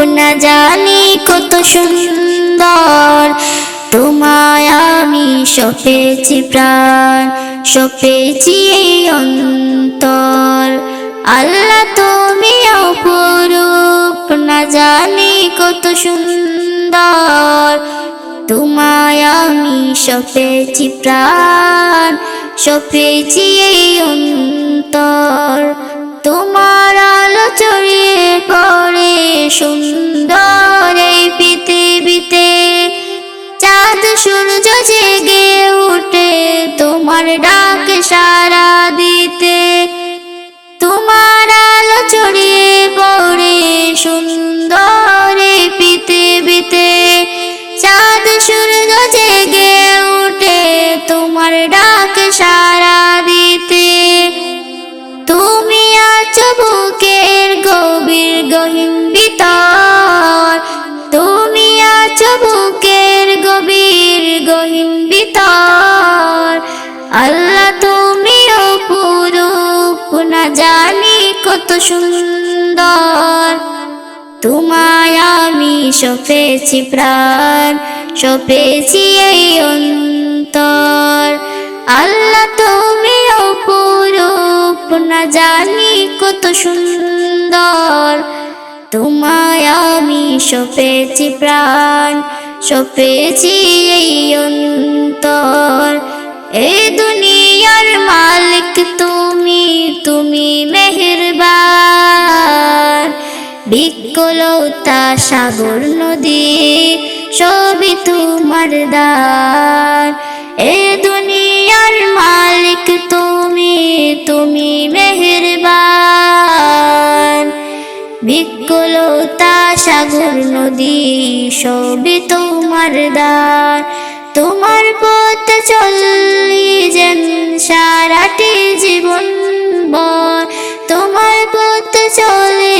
না জানি কত সুন্দর। তোমায় আমি সপেছি প্রাণ, সপেছি এই অন্তর। আল্লাহ তুমি অপরূপ, না জানি কত সুন্দর। তোমায় আমি সপেছি প্রাণ, সপেছি এই অন্তর। তোমার আলো ছড়িয়ে পড়ে সুন্দর তোমার ডাক সারা দিতে, তোমার আলো ছড়িয়ে পড়ে সুন্দর পৃথিবীতে। চাঁদ, সূর্য জেগে উঠে তোমার ডাক সারা দিতে। তুমি আছো বুকের গভীর গহীন ভিতর সুন্দর। তোমায় আমি সপেছি প্রাণ, সপেছি এই অন্তর। আল্লাহ তুমি অপরূপ, না জানি কত সুন্দর। তোমায় আমি সপেছি প্রাণ, সপেছি এই অন্তর। এই দুনিয়ার মালিক তুমি তুমি মেহেরবান বিকলতা সাগর নদী, সবই তোমার দান এ দুনিয়ার মালিক তুমি তুমি মেহেরবান। বিকলতা সাগর নদী, সবই তোমার দান তোমার পথ চললি যেন সারাটি জীবন বর তোমার পথ চলে